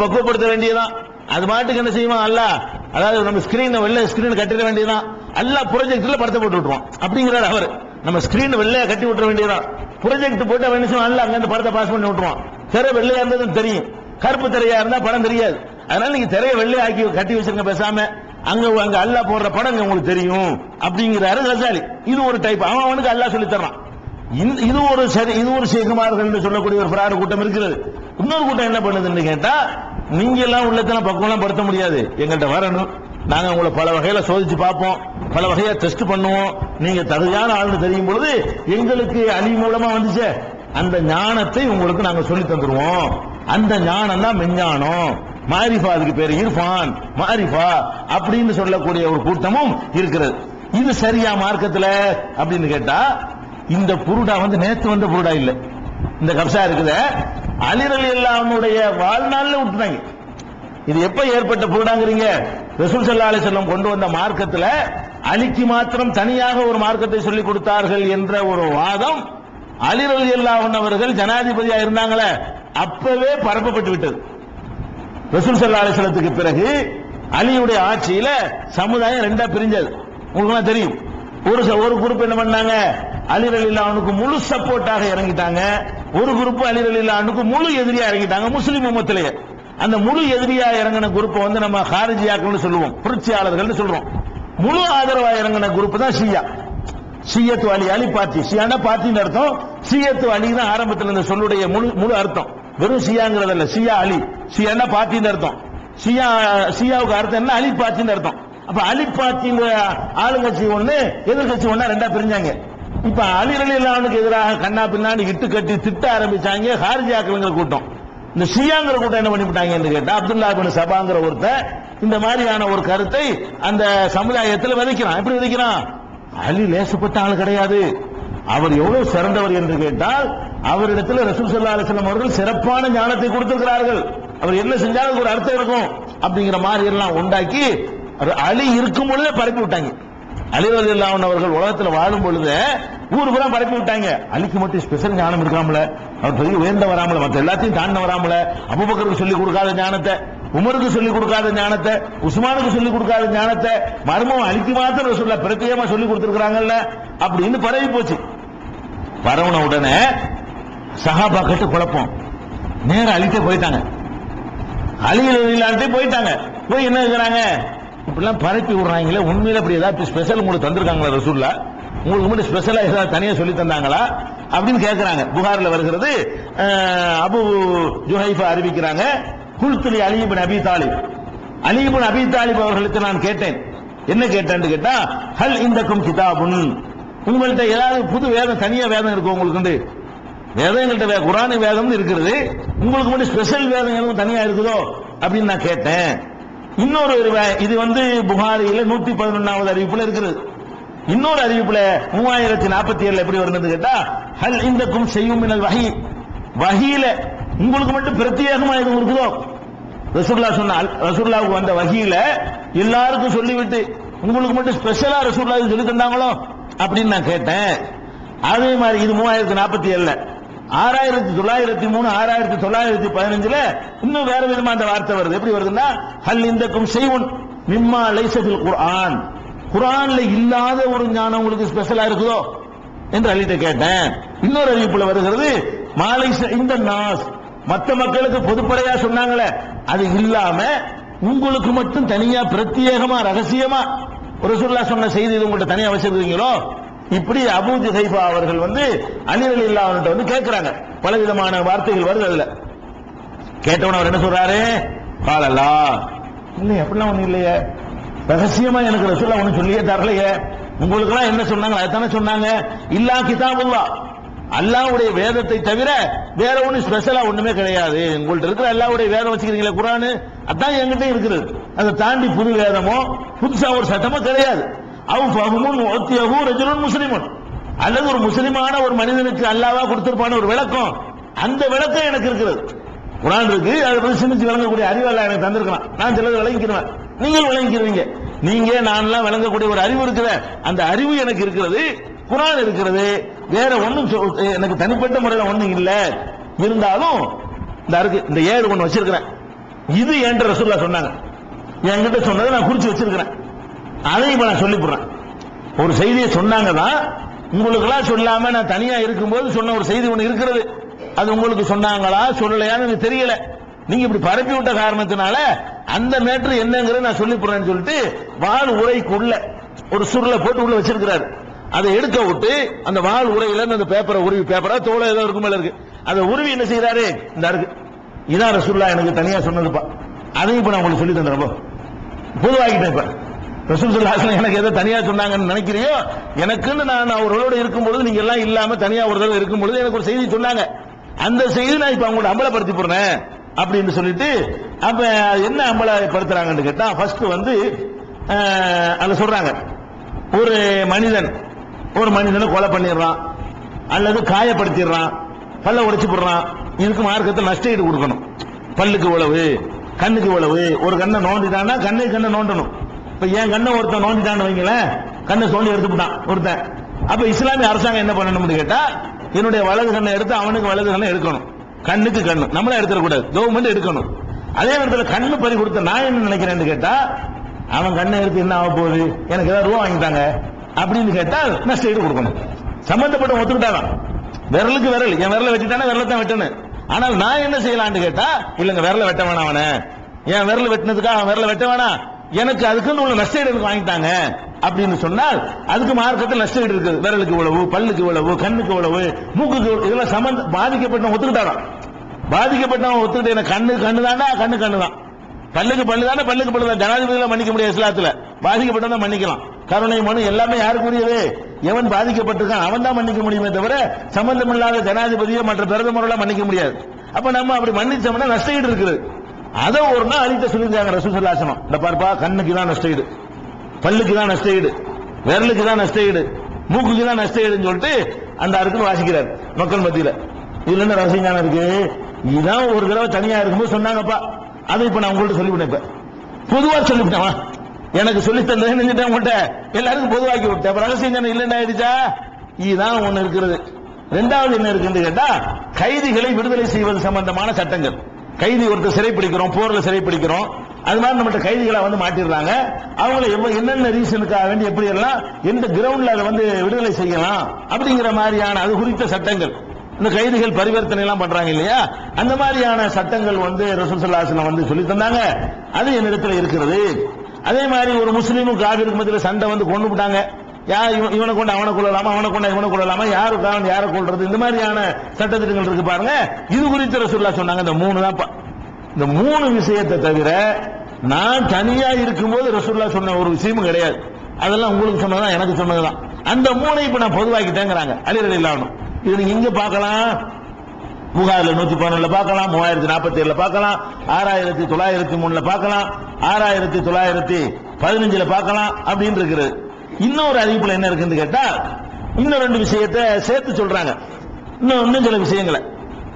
பக்குவப்படுத்த வேண்டியதான் அது மாட்டுக்கு என்ன செய்வோம் அல்ல அதாவது நம்ம ஸ்கிரீன் வெள்ளை ஸ்கிரீன் கட்டிட வேண்டியதான் எல்லா ப்ரொஜெக்ட்ல படத்தை போட்டு விட்டுருவான். அப்படிங்கிறார் அவர். நம்ம ஸ்கிரீன் வெள்ளையா கட்டி விட்டுற வேண்டியதான் ப்ரொஜெக்ட் போட்டு அவன் என்ன செய்வான்? அல்ல அங்க இருந்து படத்தை பாஸ் பண்ணி விட்டுருவான். திரை வெள்ளையா இருந்ததும் தெரியும். கருப்பு திரையா இருந்தா படம் தெரியாது. அதனால நீங்க திரையை வெள்ளையா ஆக்கி கட்டி வச்சிருங்க பேசாம அங்க அங்க அல்லா போடுற படம் உங்களுக்கு தெரியும். அப்படிங்கிறாரு கசாலி இது ஒரு டைப் அவன் அவனுக்கு அல்லாஹ் சொல்லி தர்றான். இது ஒரு சரி இது ஒரு சேகுமார்கள் சொல்லக்கூடிய ஒரு பிராடு கூட்டம் இருக்கிறது. இன்னொரு கூட்டம் என்ன பண்ணுதுன்னு கேட்டா நீங்க எல்லாம் உள்ளத்தெல்லாம் பக்குவம்லாம் படுத்த முடியாது. எங்கள்கிட்ட வரணும். நாங்க உங்களை பல வகையில சோதிச்சு பார்ப்போம். பல வகையா டெஸ்ட் பண்ணுவோம். நீங்க தகுதியான ஆள்னு தெரியும் பொழுது எங்களுக்கு அணி மூலமா வந்துச்சே. அந்த ஞானத்தை உங்களுக்கு நாங்க சொல்லி தந்துருவோம். அந்த ஞானம் தான் மெஞ்ஞானம். மாரிஃபா அதுக்கு பேர் இர்ஃபான். மாரிஃபா அப்படின்னு சொல்லக்கூடிய ஒரு கூட்டமும் இருக்கிறது. இது சரியா மார்க்கத்துல? அப்படின்னு கேட்டா இந்த புருடா வந்து நேத்து வந்த புருடா இல்ல. இந்த கப்சா இருக்குது. அலிரல் எல்லாமுடைய வாழ்நாள்ல விட்டுனாங்க இது எப்ப ஏற்பட்ட புருடாங்கிறீங்க ரசூல் சல்லா அலிசல்லம் கொண்டு வந்த மார்க்கத்துல அலிக்கு மாத்திரம் தனியாக ஒரு மார்க்கத்தை சொல்லிக் கொடுத்தார்கள் என்ற ஒரு வாதம் அலிரல் எல்லாவன் அவர்கள் ஜனாதிபதியா இருந்தாங்களே அப்பவே பரப்பப்பட்டு விட்டது. ரசூல் சல்லா அலிஸ்லத்துக்கு பிறகு அலியுடைய ஆட்சியில சமுதாயம் ரெண்டா பிரிஞ்சது. உங்களுக்கு தெரியும். ஒரு ச- ஒரு குரூப் என்ன பண்ணாங்க? அலிரல் இல்லாவனுக்கு முழு சப்போர்ட்டாக இறங்கிட்டாங்க. ஒரு குரூப் அலி ரலில்லானுக்கு முழு எதிரியா இறங்கிட்டாங்க முஸ்லிம் உம்மத்திலேயே. அந்த முழு எதிரியா இறங்கின குரூப் வந்து நம்ம ஹாரிஜியாக்கள் சொல்லுவோம் புரட்சியாளர்கள்னு சொல்றோம். முழு ஆதரவா இறங்கின குரூப் தான் ஷியா. சியத்து அலி அலி பார்ட்டி சியானா பார்ட்டின்னு அர்த்தம். சியத்து அலி தான் ஆரம்பத்தில் இந்த சொல்லுடைய முழு முழு அர்த்தம். வெறும் ஷியாங்கிறது இல்ல அலி. சியானா பார்ட்டின்னு அர்த்தம். சியா சியாவுக்கு அர்த்தம் என்ன? அலி பார்ட்டின்னு அர்த்தம். அப்ப அலி பார்ட்டிங்கிற ஆளுங்கட்சி ஒண்ணு எதிர்கட்சி ஒன்னா ரெண்டா பிரிஞ்சாங்க. இப்ப அலி எதிராக கண்ணா பின்னாடி இட்டு கட்டி திட்ட ஆரம்பிச்சாங்க ஹாரிஜியாக்களுங்கிற கூட்டம். இந்த ஷியாங்கிற கூட்டம் என்ன பண்ணிவிட்டாங்கன்னு கேட்டா அப்துல்லா பின் சபாங்கிற ஒருத்தர் இந்த மாதிரியான ஒரு கருத்தை அந்த சமுதாயத்தில் விதைக்கிறான். எப்படி விதைக்கிறான்? அலி லேசப்பட்ட ஆள் கிடையாது. அவர் எவ்வளவு சிறந்தவர் என்று கேட்டால் அவரிடத்தில் ரசூல் சல்லா அலிஸ்லாம் அவர்கள் சிறப்பான ஞானத்தை கொடுத்திருக்கிறார்கள். அவர் என்ன செஞ்சாலும் அதுக்கு ஒரு அர்த்தம் இருக்கும். அப்படிங்கிற மாதிரி எல்லாம் உண்டாக்கி அலி இருக்கும் பொழுதே பரப்பி விட்டாங்க அலி ரலியல்லாஹு அவர்கள் உலகத்தில் வாழும் பொழுது ஊர் பூரா பரப்பி விட்டாங்க. அலிக்கு மட்டும் ஸ்பெஷல் ஞானம் இருக்காமல. அவர் பெரிய உயர்ந்த வராமல மற்ற எல்லாத்தையும் தாண்ட வராமல. அபுபக்கருக்கு சொல்லி கொடுக்காத ஞானத்தை உமருக்கு சொல்லிக் கொடுக்காத ஞானத்தை உஸ்மானுக்கு சொல்லிக் கொடுக்காத ஞானத்தை மர்மம் அழிக்கு மாத்திரம் சொல்ல பிரத்யேகமா சொல்லி கொடுத்துருக்காங்கல்ல அப்படின்னு பரவி போச்சு. பரவன உடனே சஹாபா கட்டு குழப்பம். நேரம் அழிக்க போயிட்டாங்க. அலிலான்ட்டே போயிட்டாங்க. போய் என்ன இருக்கிறாங்க இப்படிலாம் பரப்பி விடுறாங்களே உண்மையில அப்படி ஏதாவது ஸ்பெஷல் உங்களுக்கு தந்திருக்காங்களா ரசூல்லா உங்களுக்கு மட்டும் ஸ்பெஷலா ஏதாவது தனியா சொல்லி தந்தாங்களா? அப்படின்னு கேட்குறாங்க புகார்ல வருகிறது அபு ஜுஹைஃபா அறிவிக்கிறாங்க. குல்துலி அலிபின் அபி தாலிப். அலிபின் அபி தாலிப் அவர்களுக்கு நான் கேட்டேன். என்ன கேட்டேன்னு கேட்டா ஹல் இந்தக்கும் கிதாபுன். உங்கள்கிட்ட ஏதாவது புது வேதம் தனியா வேதம் இருக்கும் உங்களுக்கு வேதம் எங்கள்கிட்ட வே- குரான் வேதம்னு இருக்கிறது உங்களுக்கு மட்டும் ஸ்பெஷல் வேதம் எதுவும் தனியா இருக்குதோ? அப்படின்னு நான் கேட்டேன். இன்னொரு வே- இது வந்து புகாரியில நூத்தி பதினொன்னாவது அறிவிப்புல இருக்கிறது இன்னொரு அறிவிப்புல மூவாயிரத்தி நாற்பத்தி ஏழுல எப்படி வருதுன்னு கேட்டா ஹல் இந்தக்கும் செய்யும் மினல் வகி வகையில உங்களுக்கு மட்டும் பிரத்யேகமா எதுவும் இருக்குதோ? ரசூல்லா சொன்னால் ரசூல்லாவுக்கு வந்த வகையில எல்லாருக்கும் சொல்லிவிட்டு உங்களுக்கு மட்டும் ஸ்பெஷலா ரசூல்லா சொல்லி தந்தாங்களோ? அப்படின்னு நான் கேட்டேன். அதே மாதிரி இது மூவாயிரத்தி நாற்பத்தி ஏழுல. ஆறாயிரத்தி தொள்ளாயிரத்தி மூணு ஆறாயிரத்தி தொள்ளாயிரத்தி பதினஞ்சுல இன்னும் வேற விதமா அந்த வார்த்தை வருது. எப்படி வருதுன்னா ஹல் இந்தக்கும் செய்வன் மிம்மா லைசபில் குர்ஆன். குரான்ல இல்லாத ஒரு ஞானம் உங்களுக்கு ஸ்பெஷலா இருக்குதோ? என்று அள்ளிட்ட கேட்டேன். இன்னொரு அறிவிப்புல வருகிறது மாலை இந்த நாஸ் மற்ற மக்களுக்கு பொதுப்படையா சொன்னாங்களே அது இல்லாம உங்களுக்கு மட்டும் தனியா பிரத்யேகமா ரகசியமா ரசூலுல்லாஹ் சொன்ன செய்தி இது உங்கள்ட்ட தனியா வச்சிருக்கீங்களோ? இப்படி அபு ஜுஹைஃபா அவர்கள் வந்து அலி ரலியல்லாஹு வந்து கேட்கிறாங்க பல விதமான வார்த்தைகள் வருது அதுல. கேட்டவன் அவர் என்ன சொல்றாரு? காலலா இல்லை அப்படிலாம் ஒண்ணும் இல்லையே. ரகசியமா எனக்கு ரசூல்லா ஒண்ணு சொல்லியே தரலையே. உங்களுக்கு எல்லாம் என்ன சொன்னாங்க? அதுதானே சொன்னாங்க. இல்லா கிதாபுல்லா. அல்லாவுடைய வேதத்தை தவிர வேற ஒண்ணு ஸ்பெஷலா ஒண்ணுமே கிடையாது. உங்கள்ட்ட இருக்கிற அல்லாவுடைய வேதம் வச்சுக்கிறீங்களே குரானு? அதான் எங்கிட்ட இருக்கிறது அதை தாண்டி புது வேதமோ புதுசா ஒரு சட்டமோ கிடையாது. அவ் ஃபஹமுன் ஒத்தியகு ரஜுலுன் முஸ்லிமன். அல்லது ஒரு முஸ்லிமான ஒரு மனிதனுக்கு அல்லாவா கொடுத்திருப்பான ஒரு விளக்கம். அந்த விளக்கம் எனக்கு இருக்கிறது. குரான் இருக்கு அதை பத்தி சிந்திச்சு விளங்கக்கூடிய அறிவு எல்லாம் எனக்கு தந்திருக்கலாம் நான் சிலது விளங்கிக்கிறேன் நீங்கள் விளங்கிக்கிறீங்க நீங்க நான்லாம் விளங்கக்கூடிய ஒரு அறிவு இருக்குது. அந்த அறிவு எனக்கு இருக்கிறது குரான் இருக்கிறது. வேற ஒன்றும் சொல்- எனக்கு தனிப்பட்ட முறையில் ஒன்றும் இல்லை. இருந்தாலும் இந்த அருக்கு இந்த ஏழு ஒன்று வச்சிருக்கிறேன். இது என்கிட்ட ரசூல்லா சொன்னாங்க. என்கிட்ட சொன்னதை நான் குறிச்சு வச்சிருக்கிறேன். அதையும் இப்போ நான் சொல்லிவிடுறேன் ஒரு செய்தியை சொன்னாங்க தான் உங்களுக்கெல்லாம் சொல்லாம நான் தனியா இருக்கும்போது சொன்ன ஒரு செய்தி ஒன்று இருக்கிறது. அது உங்களுக்கு சொன்னாங்களா சொல்லலையான்னு எனக்கு தெரியல. நீங்க இப்படி பரப்பி விட்ட காரணத்தினால அந்த மேட்ரு என்னங்கிறத நான் சொல்லிவிடுறேன்னு சொல்லிட்டு வால் உரைக்குள்ள ஒரு சுருளை போட்டு உள்ள வச்சிருக்கிறாரு. அதை எடுக்க விட்டு அந்த வால் உரையில அந்த பேப்பரை உருவி பேப்பரா தோலை ஏதோ இருக்கும் மேல இருக்கு. அதை உருவி என்ன செய்யறாரு இந்த இருக்கு. இதான் ரசுல்லா எனக்கு தனியா சொன்னதுப்பா. அதையும் இப்ப நான் உங்களுக்கு சொல்லி தந்துடுறப்போ பொதுவாகிட்டேன் இப்ப ரசூல் ஸல்லல்லாஹு எனக்கு எதை தனியா சொன்னாங்கன்னு நினைக்கிறியோ? எனக்குன்னு நான் அவர்களோட இருக்கும் பொழுது நீங்க எல்லாம் இல்லாம தனியா ஒரு தடவை இருக்கும் பொழுது எனக்கு ஒரு செய்தி சொன்னாங்க. அந்த செய்தி நான் இப்ப அவங்களோட அம்பலப்படுத்தி போறேன் அப்படின்னு சொல்லிட்டு அப்ப என்ன அம்பலப்படுத்துறாங்கன்னு கேட்டா ஃபர்ஸ்ட் வந்து அதை சொல்றாங்க. ஒரு மனிதன் ஒரு மனிதனை கொலை பண்ணிடுறான் அல்லது காயப்படுத்திடுறான் பல்ல உடைச்சு போடுறான் இதுக்கு மார்க்கத்தில் நஷ்ட ஈடு கொடுக்கணும். பல்லுக்கு உழவு கண்ணுக்கு உழவு ஒரு கண்ணை நோண்டிட்டான்னா கண்ணை கண்ணை நோண்டணும். இப்ப என் கண்ணை ஒருத்தன் நோண்டிட்டான்னு வைங்களேன் கண்ணை சோண்டி எடுத்துட்டான் ஒருத்தன். அப்ப இஸ்லாமிய அரசாங்கம் என்ன பண்ணணும்னு கேட்டா என்னுடைய வலது கண்ணை எடுத்து அவனுக்கு வலது கண்ணை எடுக்கணும். கண்ணுக்கு கண்ணு. நம்மளே எடுத்துடக்கூடாது. கவர்மெண்ட் எடுக்கணும். அதே நேரத்தில் கண்ணு பறி கொடுத்த நான் என்ன நினைக்கிறேன்னு கேட்டா அவன் கண்ணை எடுத்து என்ன ஆக போகுது? எனக்கு ஏதாவது ரூபா வாங்கிட்டாங்க அப்படின்னு கேட்டால் நஷ்ட ஈடு கொடுக்கணும். சம்பந்தப்பட்ட ஒத்துக்கிட்டாதான். விரலுக்கு விரல். என் விரல வெட்டிட்டானா விரல தான் வெட்டணும். ஆனால் நான் என்ன செய்யலாம்னு கேட்டா இல்லைங்க விரல வெட்ட வேணாம் அவனை. என் விரல் வெட்டினதுக்காக அவன் விரல வெட்ட வேணாம். எனக்கு அதுக்குன்னு உள்ள நஷ்ட ஈடு எனக்கு வாங்கிட்டாங்க அப்படின்னு சொன்னால் அதுக்கு மார்க்கத்தில் நஷ்ட ஈடு இருக்குது விரலுக்கு இவ்வளவு பல்லுக்கு இவ்வளவு கண்ணுக்கு இவ்வளவு மூக்குக்கு இதெல்லாம் சம்பந்த பாதிக்கப்பட்ட ஒத்துக்கிட்டாராம் பாதிக்கப்பட்டவன் ஒத்துக்கிட்டு எனக்கு கண்ணு கண்ணு தானா கண்ணு கண்ணு தான் பல்லுக்கு பல்லு தானே பல்லுக்கு பல்லு தான் ஜனாதிபதியில மன்னிக்க முடியாது இஸ்லாத்துல. பாதிக்கப்பட்டவன் மன்னிக்கலாம். கருணை மனு எல்லாமே யாருக்குரியது? எவன் பாதிக்கப்பட்டிருக்கான் அவன் தான் மன்னிக்க முடியுமே தவிர சம்பந்தமில்லாத ஜனாதிபதியோ மற்ற பிரதமரெல்லாம் மன்னிக்க முடியாது. அப்ப நம்ம அப்படி மன்னிச்சோம்னா நஷ்ட ஈடு இருக்குது. அதை ஒரு நாள் அழித்த சொல்லியிருக்காங்க ரசூசல்லாசனம் இந்த பார்ப்பா கண்ணுக்கு தான் நஷ்ட ஈடு பல்லுக்கு தான் நஷ்ட ஈடு விரலுக்கு தான் நஷ்ட ஈடு மூக்குக்கு தான் நஷ்ட ஈடுன்னு சொல்லிட்டு அந்த அறுக்குன்னு வாசிக்கிறார் மக்கள் மத்தியில. இதுல என்ன ரகசியம் தானே இருக்கு? இதான் ஒரு தடவை தனியா இருக்கும்போது சொன்னாங்கப்பா. அதை இப்ப நான் உங்கள்ட்ட சொல்லிவிட்டேன் இப்ப பொதுவா சொல்லிவிட்டேன் எனக்கு சொல்லி தந்ததை நினைச்சிட்டேன் உங்கள்ட்ட. எல்லாருக்கும் பொதுவாக்கி விட்டேன். ரகசியம் தானே இல்லைன்னு ஆயிடுச்சா? இதுதான் ஒண்ணு இருக்கிறது. ரெண்டாவது என்ன இருக்குன்னு கேட்டா கைதிகளை விடுதலை செய்வது சம்பந்தமான சட்டங்கள். கைதி ஒருத்தர் சிறைப்பிடிக்கிறோம் போர்ல சிறைப்பிடிக்கிறோம். அது மாதிரி நம்மகிட்ட கைதிகளை வந்து மாட்டிடுறாங்க. அவங்கள என்னென்ன ரீசனுக்காக வேண்டி எப்படி எல்லாம் எந்த கிரவுண்ட்ல அதை வந்து விடுதலை செய்யலாம் அப்படிங்கிற மாதிரியான அது குறித்த சட்டங்கள். இந்த கைதிகள் பரிவர்த்தனை எல்லாம் பண்றாங்க இல்லையா? அந்த மாதிரியான சட்டங்கள் வந்து ரசூசல்லாசனம் வந்து சொல்லி தந்தாங்க. அது என்னிடத்துல இருக்கிறது. அதே மாதிரி ஒரு முஸ்லீமும் காவிருக்கு மத்தியில் சண்டை வந்து கொண்டு விட்டாங்க யார் இவன் இவனை கொண்டு அவனை கொள்ளலாமா அவனை கொண்டு இவனை கொள்ளலாமா யாருக்கு அவன் யாரை கொள்றது இந்த மாதிரியான சட்டத்திட்டங்கள் இருக்கு பாருங்க. இது குறித்து ரசூல்லா சொன்னாங்க. இந்த மூணு தான் பா- இந்த மூணு விஷயத்தை தவிர நான் தனியா இருக்கும்போது ரசூல்லா சொன்ன ஒரு விஷயமும் கிடையாது. அதெல்லாம் உங்களுக்கு சொன்னதுதான் எனக்கு சொன்னதுதான். அந்த மூணை இப்ப நான் பொதுவாக்கிட்டேங்கிறாங்க. அலிரல் இல்லாம இது நீங்க இங்க பார்க்கலாம். புகாரில் நூத்தி பதினொன்னுல பார்க்கலாம். மூவாயிரத்தி நாற்பத்தி ஏழுல பார்க்கலாம். ஆறாயிரத்தி தொள்ளாயிரத்தி மூணுல பார்க்கலாம். ஆறாயிரத்தி தொள்ளாயிரத்தி பதினஞ்சுல பார்க்கலாம். அப்படின்னு இருக்கிறது இன்னொரு அறிவிப்புல என்ன இருக்குன்னு கேட்டா இன்னும் ரெண்டு விஷயத்தை சேர்த்து சொல்றாங்க. இன்னும் இன்னும் சில விஷயங்களை.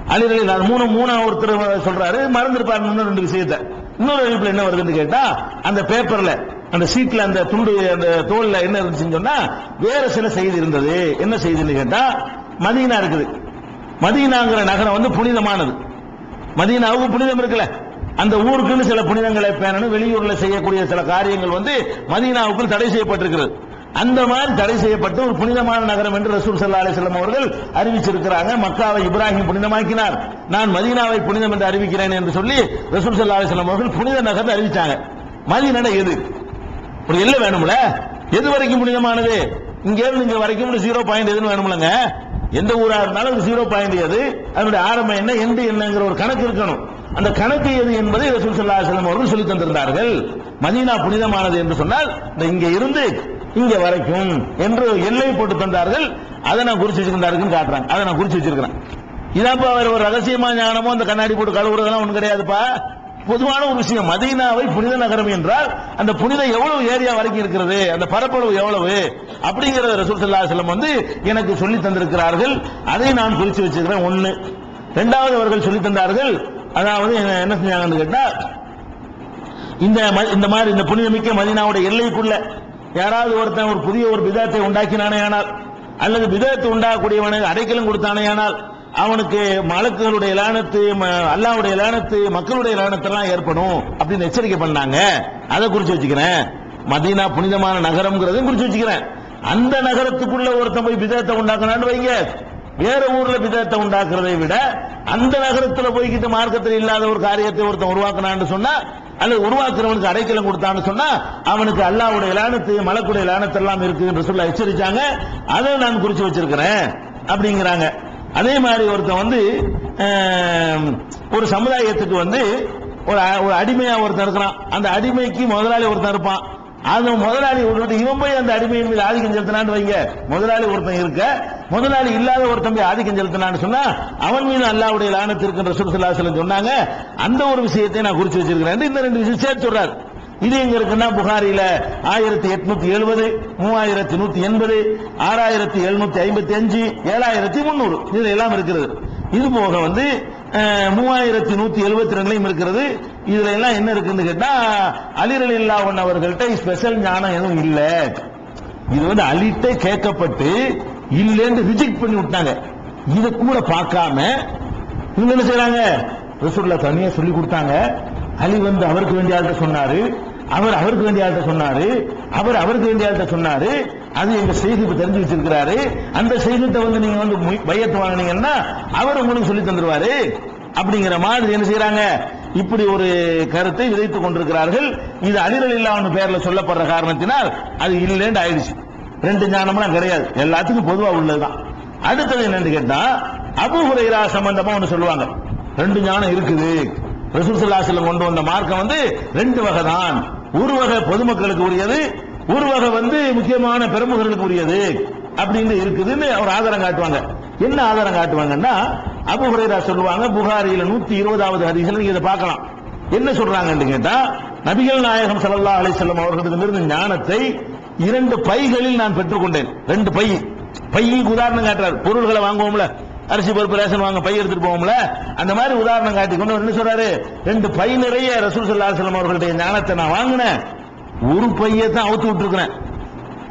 அலிரலி மூணு மூணா ஒருத்தர் சொல்றாரு மறந்துருப்பாரு இன்னும் ரெண்டு விஷயத்த. இன்னொரு அறிவிப்புல என்ன வருதுன்னு கேட்டா அந்த பேப்பர்ல அந்த சீட்ல அந்த துண்டு அந்த தோல்ல என்ன இருந்துச்சுன்னு சொன்னா வேற சில செய்தி இருந்தது. என்ன செய்தின்னு கேட்டா மதீனா இருக்குது. மதீனாங்கிற நகரம் வந்து புனிதமானது. மதீனாவுக்கு புனிதம் இருக்குல்ல. அந்த ஊருக்குன்னு சில புனிதங்களை பேணணும் வெளியூர்ல செய்யக்கூடிய சில காரியங்கள் வந்து மதீனாவுக்கு தடை செய்யப்பட்டிருக்கிறது. அந்த மாதிரி தடை செய்யப்பட்ட ஒரு புனிதமான நகரம் என்று ரசூல் சல்லா அலிஸ்லாம் அவர்கள் அறிவிச்சிருக்கிறாங்க. மக்காவை இப்ராஹிம் புனிதமாக்கினார். நான் மதீனாவை புனிதம் என்று அறிவிக்கிறேன் என்று சொல்லி ரசூல் சல்லா அலிஸ்லாம் அவர்கள் புனித நகர்ந்து அறிவிச்சாங்க. மதீனா எது? ஒரு எல்லை வேணும்ல? எது வரைக்கும் புனிதமானது? இங்கேருந்து இங்க வரைக்கும் ஜீரோ பாயிண்ட் எதுன்னு வேணும்லங்க? எந்த ஊரா இருந்தாலும் ஜீரோ பாயிண்ட் எது? அதனுடைய ஆரம்பம் என்ன? எண்டு என்னங்கிற ஒரு கணக்கு இருக்கணும். அந்த கணக்கு எது என்பதை ரசூல் சல்லா செல்லம் அவர்கள் சொல்லி தந்திருந்தார்கள். மதீனா புனிதமானது என்று சொன்னால் இங்க இருந்து இங்க வரைக்கும் என்று எல்லை போட்டு தந்தார்கள். அதை நான் குறிச்சு வச்சிருந்தாருன்னு காட்டுறாங்க. அதை நான் குறிச்சு வச்சிருக்கிறேன். இதாப்பா அவர் ஒரு ரகசியமா ஞானமோ அந்த கண்ணாடி போட்டு கழுவுறதெல்லாம் ஒண்ணு கிடையாதுப்பா. பொதுவான ஒரு விஷயம் மதீனாவை புனித நகரம் என்றால் அந்த புனிதம் எவ்வளவு ஏரியா வரைக்கும் இருக்கிறது அந்த பரப்பளவு எவ்வளவு அப்படிங்கிறத ரசூல் சல்லா செல்லம் வந்து எனக்கு சொல்லி தந்திருக்கிறார்கள். அதை நான் குறிச்சு வச்சிருக்கிறேன். ஒன்னு இரண்டாவது அவர்கள் சொல்லி தந்தார்கள் அதாவது என்ன என்ன செஞ்சாங்கன்னு கேட்டா இந்த இந்த மாதிரி இந்த புனிதமிக்க மதீனாவுடைய எல்லைக்குள்ள யாராவது ஒருத்தன் ஒரு புதிய ஒரு விதத்தை உண்டாக்கினானே ஆனால் அல்லது விதத்தை உண்டாக்கக்கூடியவனுக்கு அடைக்கலம் கொடுத்தானே ஆனால் அவனுக்கு மலக்குகளுடைய லானத்து ம- லானத்து மக்களுடைய லானத்தெல்லாம் ஏற்படும் அப்படின்னு எச்சரிக்கை பண்ணாங்க. அதை குறிச்சு வச்சுக்கிறேன். மதீனா புனிதமான நகரம்ங்கிறதையும் குறிச்சு வச்சுக்கிறேன். அந்த நகரத்துக்குள்ள ஒருத்தன் போய் விதத்தை உண்டாக்கினான்னு வைங்க. வேற ஊர்ல விதத்தை உண்டாக்குறதை விட அந்த நகரத்துல போய்கிட்டு மார்க்கத்தில் இல்லாத ஒரு காரியத்தை ஒருத்தன் உருவாக்குனான்னு சொன்னா அல்லது உருவாக்குறவனுக்கு அடைக்கலம் கொடுத்தான்னு சொன்னா அவனுக்கு அல்லாவுடைய லானத்து மலக்குடைய லானத்து எல்லாம் இருக்கு என்று சொல்ல எச்சரிச்சாங்க. அதை நான் குறிச்சு வச்சிருக்கிறேன் அப்படிங்கிறாங்க. அதே மாதிரி ஒருத்தன் வந்து ஒரு சமுதாயத்துக்கு வந்து ஒரு ஒரு அடிமையா ஒருத்தன் இருக்கிறான். அந்த அடிமைக்கு முதலாளி ஒருத்தன் இருப்பான். அந்த முதலாளி விட்டுட்டு இவன் போய் அந்த அடிமையின் மீது ஆதிக்கம் செலுத்தினான்னு வைங்க. முதலாளி ஒருத்தன் இருக்க முதலாளி இல்லாத ஒருத்தன் போய் ஆதிக்கம் செலுத்தினான்னு சொன்னா அவன் மீது அல்லாவுடைய லானத்து இருக்கின்ற சுற்றுலாசலம் சொன்னாங்க. அந்த ஒரு விஷயத்தை நான் குறிச்சு வச்சிருக்கிறேன் இந்த ரெண்டு விஷயம் சேர்த்து சொல்றாரு. இது எங்க இருக்குன்னா புகாரில ஆயிரத்தி எட்நூத்தி எழுபது மூவாயிரத்தி நூத்தி எண்பது ஆறாயிரத்தி எழுநூத்தி ஐம்பத்தி அஞ்சு ஏழாயிரத்தி முன்னூறு. இது எல்லாம் இருக்கிறது. இது போக வந்து மூவாயிரத்தி நூத்தி எழுபத்தி ரெண்டுலையும் இருக்கிறது. இதுல எல்லாம் என்ன இருக்குன்னு கேட்டா அலிரல் இல்லா அவர்கள்ட்ட ஸ்பெஷல் ஞானம் எதுவும் இல்ல. இது வந்து அழித்தே கேட்கப்பட்டு இல்லைன்னு ரிஜெக்ட் பண்ணி விட்டாங்க. இத கூட பார்க்காம இவங்க என்ன செய்யறாங்க ரசூல்லா தனியா சொல்லி கொடுத்தாங்க. அலி வந்து அவருக்கு வேண்டிய ஆள்கிட்ட சொன்னாரு. அவர் அவருக்கு வேண்டிய ஆள்கிட்ட சொன்னாரு. அவர் அவருக்கு வேண்டிய ஆள்கிட்ட சொன்னாரு. அது எங்க செய்தி இப்ப தெரிஞ்சு வச்சிருக்கிறாரு. அந்த செய்திட்ட வந்து நீங்க வந்து பையத்து வாங்குனீங்கன்னா அவர் உங்களுக்கு சொல்லி தந்துருவாரு. அப்படிங்கிற மாதிரி என்ன செய்யறாங்க இப்படி ஒரு கருத்தை விதைத்துக் கொண்டிருக்கிறார்கள். இது அழிதல் இல்லாம பேர்ல சொல்லப்படுற காரணத்தினால் அது இல்லைன்னு ஆயிடுச்சு. ரெண்டு ஞானம்லாம் கிடையாது. எல்லாத்துக்கும் பொதுவா உள்ளதுதான். அடுத்தது என்னன்னு கேட்டா அபு ஹுரைரா சம்பந்தமா ஒன்று சொல்லுவாங்க. ரெண்டு ஞானம் இருக்குது. ரசூல் கொண்டு வந்த மார்க்கம் வந்து ரெண்டு வகை தான் ஒரு வகை பொதுமக்களுக்கு உரியது ஒரு வகை வந்து முக்கியமான பெருமுகர்களுக்கு உரியது அப்படின்னு இருக்குதுன்னு அவர் ஆதாரம் காட்டுவாங்க. என்ன ஆதாரம் காட்டுவாங்கன்னா அபு ஹுரைரா சொல்லுவாங்க புகாரியில நூத்தி இருபதாவது ஹதீஸ்ல நீங்க இதை பார்க்கலாம். என்ன சொல்றாங்கன்னு கேட்டா நபிகள் நாயகம் சல்லா அலைஹி வஸல்லம் அவர்களிடமிருந்து ஞானத்தை இரண்டு பைகளில் நான் பெற்றுக்கொண்டேன். ரெண்டு பை. பைக்கு உதாரணம் காட்டுறாரு. பொருள்களை வாங்குவோம்ல. அரிசி பருப்பு ரேஷன் வாங்க பை எடுத்துட்டு போவோம்ல. அந்த மாதிரி உதாரணம் காட்டி கொண்டு என்ன சொல்றாரு? ரெண்டு பை நிறைய ரசூல் சல்லா அலைஹி அவர்களுடைய ஞானத்தை நான் வாங்கினேன். ஒரு பையை தான் அவுத்து விட்டுருக்கிறேன்.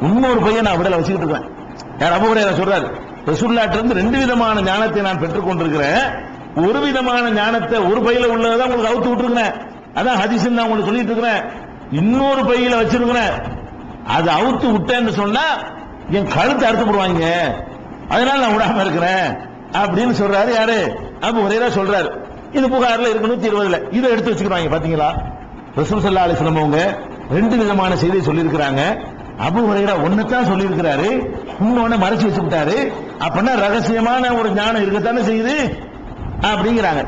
இன்னொரு பையன் நான் விடல வச்சுக்கிட்டு இருக்கேன். யார்? அபுஹுரைரா சொல்றாரு. ரசூல்லாட்ட ரெண்டு விதமான ஞானத்தை நான் பெற்றுக் கொண்டிருக்கிறேன். ஒரு விதமான ஞானத்தை ஒரு பையில உள்ளதான் உங்களுக்கு அவுத்து விட்டுருக்கிறேன். அதான் ஹதீஸ் நான் உங்களுக்கு சொல்லிட்டு இருக்கிறேன். இன்னொரு பையில வச்சிருக்கிறேன். அது அவுத்து விட்டேன்னு சொன்னா என் கழுத்தை அறுத்து போடுவாங்க. அதனால நான் விடாம இருக்கிறேன். அப்படின்னு சொல்றாரு யாரு? அப்ப ஹுரைரா சொல்றாரு. இது புகார்ல இருக்கு நூத்தி இருபதுல. இதை எடுத்து வச்சுக்கிறாங்க பாத்தீங்களா? ரசூல் சல்லா அலிஸ்லம் அவங்க ரெண்டு விதமான செய்தியை சொல்லியிருக்கிறாங்க. அபு ஹுரைரா ஒன்னுத்தான் சொல்லியிருக்கிறாரு. இன்னொன்னு மறைச்சு வச்சுட்டாரு அப்படின்னா ரகசியமான ஒரு ஞானம் இருக்கத்தானே செய்யுது? அப்படிங்கிறாங்க.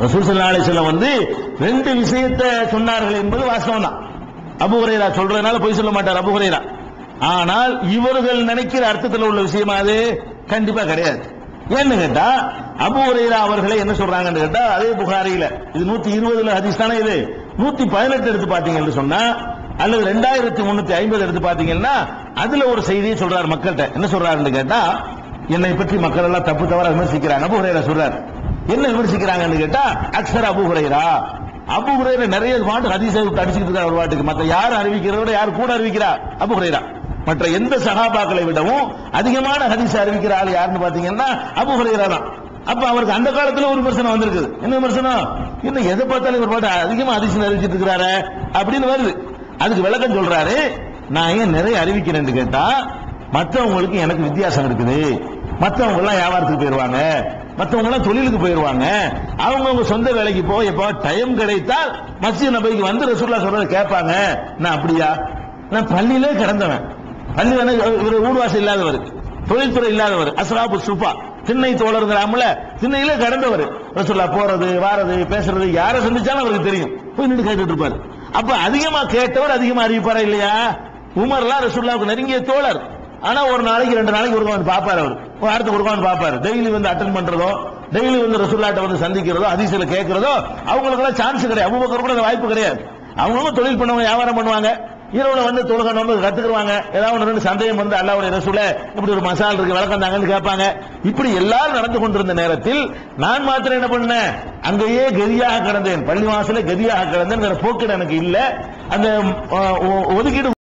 ரசூல் வந்து ரெண்டு விஷயத்தை சொன்னார்கள் என்பது வாஸ்தவம் தான் அபு ஹுரைரா சொல்றதுனால பொய் சொல்ல மாட்டார் அபு ஹுரைரா. ஆனால் இவர்கள் நினைக்கிற அர்த்தத்தில் உள்ள விஷயமா அது? கண்டிப்பா கிடையாது. ஏன்னு கேட்டா அபு ஹுரைரா அவர்களே என்ன சொல்றாங்கன்னு கேட்டா அதே புகாரியில. இது நூத்தி இருபதுல ஹதீஸ் தானே இது? நூத்தி பதினெட்டு எடுத்து பாத்தீங்கன்னு சொன்னா அல்லது ரெண்டாயிரத்தி முன்னூத்தி ஐம்பது எடுத்து பாத்தீங்கன்னா அதுல ஒரு செய்தியை சொல்றாரு மக்கள்கிட்ட. என்ன சொல்றாருன்னு கேட்டா என்னை பற்றி மக்கள் எல்லாம் தப்பு தவறா விமர்சிக்கிறாங்க. அபு ஹுரேரா சொல்றாரு. என்ன விமர்சிக்கிறாங்கன்னு கேட்டா அக்ஷர் அபு ஹுரேரா. அபு ஹுரேரா நிறைய பாட்டு ஹதீஸை விட்டு அடிச்சுட்டு இருக்காரு ஒரு பாட்டுக்கு மற்ற யார் அறிவிக்கிறத விட யார் கூட அறிவிக்கிறா? அபு ஹுரேரா. மற்ற எந்த சகாபாக்களை விடவும் அதிகமான ஹதீஸ் அறிவிக்கிற ஆள் யாருன்னு பாத்தீங்கன்னா அபு ஹுரேரா தான். அப்ப அவருக்கு அந்த காலத்துல ஒரு விமர்சனம் வந்திருக்குது. என்ன விமர்சனம்? இன்னும் எதை பார்த்தாலும் இவர் பாட்டு அதிகமா அதிசயம் அறிவிச்சிட்டு இருக்கிறாரு அப்படின்னு வருது. அதுக்கு விளக்கம் சொல்றாரு நான் ஏன் நிறைய அறிவிக்கிறேன்னு கேட்டா மற்றவங்களுக்கு எனக்கு வித்தியாசம் இருக்குது. மற்றவங்க எல்லாம் வியாபாரத்துக்கு போயிருவாங்க. மற்றவங்க எல்லாம் தொழிலுக்கு போயிருவாங்க. அவங்கவுங்க சொந்த வேலைக்கு போய் எப்போ டைம் கிடைத்தால் மஸ்ஜித் நபைக்கு வந்து ரசூல்லா சொல்றதை கேட்பாங்க. நான் அப்படியா? நான் பள்ளியிலே கிடந்தவன். பள்ளி வேணா இவர் ஊர்வாசம் இல்லாதவர் தொழில்துறை இல்லாதவர் அசராபு சுபா திண்ணை தோழருங்கிறாமல திண்ணையில கடந்தவர். ரசூல்லா போறது வாரது பேசுறது யாரை சந்திச்சாலும் அவருக்கு தெரியும். போய் நின்று கேட்டுட்டு இருப்பாரு. அப்ப அதிகமா கேட்டவர் அதிகமா அறிவிப்பாரா இல்லையா? உமர்லாம் ரசூல்லாவுக்கு நெருங்கிய தோழர். ஆனா ஒரு நாளைக்கு ரெண்டு நாளைக்கு ஒரு வந்து பாப்பாரு அவர். ஒரு அடுத்த குருவான் பாப்பாரு டெய்லி வந்து அட்டன் பண்றதோ டெய்லி வந்து ரசூல்லாட்ட வந்து சந்திக்கிறதோ அதிசயில கேட்கிறதோ அவங்களுக்கெல்லாம் சான்ஸ் கிடையாது. அபூபக்கர் கூட வாய்ப்பு கிடையாது. அவங்களும் தொழில் பண்ணுவாங்க வியாபாரம் பண்ணுவாங்க. இரவுல வந்து தொழுகை நோம்பு கத்துக்குருவாங்க. ஏதாவது ஒன்று ரெண்டு சந்தேகம் வந்து அல்லாவுடைய ரசூல இப்படி ஒரு மசால் இருக்கு விளக்கம் தாங்கன்னு கேட்பாங்க. இப்படி எல்லாரும் நடந்து கொண்டிருந்த நேரத்தில் நான் மாத்திரம் என்ன பண்ணேன்? அங்கேயே கதியாக கிடந்தேன். பள்ளிவாசல கதியாக கிடந்தேன் போக்கிட எனக்கு இல்ல. அந்த ஒதுக்கீடு